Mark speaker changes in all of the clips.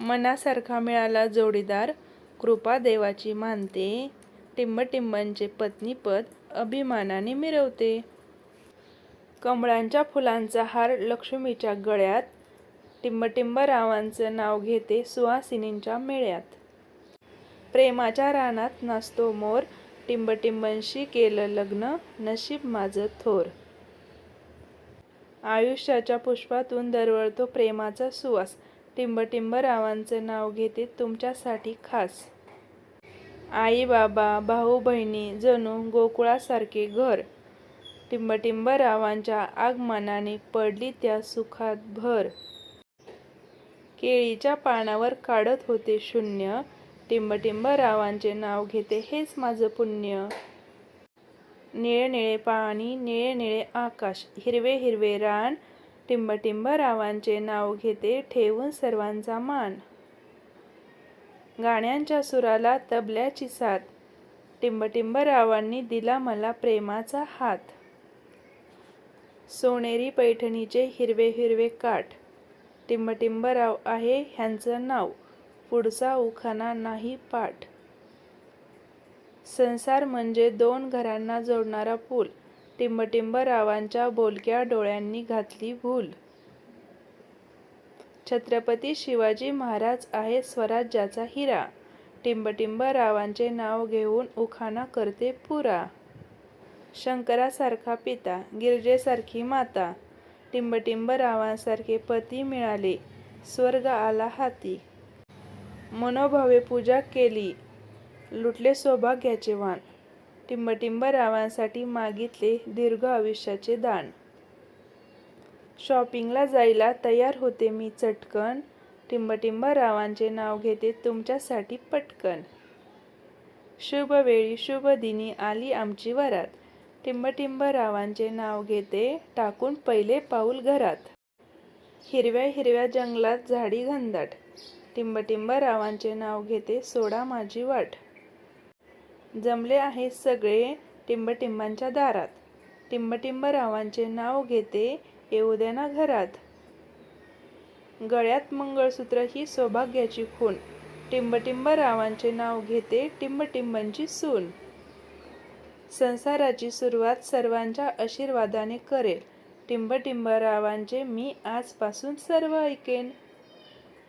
Speaker 1: मनासारखा मिळाला जोडीदार कृपा देवाची मानते. टिंबटिंबांचे पत्नीपद अभिमानाने मिरवते. कमळांच्या फुलांचा हार लक्ष्मीच्या गळ्यात टिंबटिंबरावांचं नाव घेते सुहासिनींच्या मेळ्यात. प्रेमाच्या रानात नाचतो मोर टिंबटिंबांशी केलं लग्न नशीब माझं थोर. आयुष्याच्या पुष्पातून दरवळतो प्रेमाचा सुवास टिंबटिंबरावांचं नाव घेते तुमच्यासाठी खास. आई बाबा भाऊ बहिणी जणू गोकुळासारखे घर. टिंबटिंबरावांच्या आगमनाने पडली त्या सुखात भर. केळीच्या पानावर काढत होते शून्य. टिंबटिंबरावांचे नाव घेते हेच माझं पुण्य. निळे निळे पाणी निळे निळे आकाश हिरवे हिरवे रान टिंबटिंबरावांचे नाव घेते ठेवून सर्वांचा मान. गाण्यांच्या सुराला तबल्याची साथ टिंबटिंबरावांनी दिला मला प्रेमाचा हात. सोनेरी पैठणीचे हिरवे हिरवे काठ. टिंबटिंबराव आहे ह्यांचं नाव. पुढचा उखाणा नाही पाठ. संसार म्हणजे दोन घरांना जोडणारा पूल. टिंबटिंबरावांच्या बोलक्या डोळ्यांनी घातली भूल. छत्रपती शिवाजी महाराज आहे स्वराज्याचा हिरा. टिंबटिंबरावांचे नाव घेऊन उखाणा करते पुरा. शंकरासारखा पिता गिरजेसारखी माता. टिंबटिंबरावांसारखे पती मिळाले स्वर्ग आला हाती. मनोभावे पूजा केली लुटले सौभाग्याचे वाण. टिंबटिंबरावांसाठी मागितले दीर्घ आयुष्याचे दान. शॉपिंगला जायला तयार होते मी चटकन. टिंबटिंबरावांचे नाव घेते तुमच्यासाठी पटकन. शुभ वेळी शुभ दिनी आली आमची वरात. टिंबटिंबरावांचे नाव घेते टाकून पहिले पाऊल घरात. हिरव्या हिरव्या जंगलात झाडी घनदाट. टिंबटिंबरावांचे नाव घेते सोडा माझी वाट. जमले आहे सगळे टिंबटिंबांच्या दारात. टिंबटिंबरावांचे नाव घेते येऊ द्या ना घरात. गळ्यात मंगळसूत्र ही सौभाग्याची खूण. टिंबटिंबरावांचे नाव घेते टिंबटिंबांची सून. संसाराची सुरुवात सर्वांच्या आशीर्वादाने करेल. टिंबटिंबरावांचे मी आजपासून सर्व ऐकेन.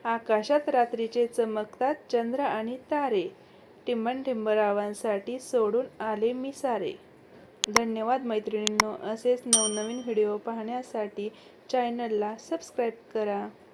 Speaker 1: आकाशात रात्रीचे चमकतात चंद्र आणि तारे. टिंबटिंबरावांसाठी सोडून आले मी सारे. धन्यवाद मैत्रिणींनो. असेच नवनवीन व्हिडिओ पाहण्यासाठी चॅनलला सबस्क्राईब करा.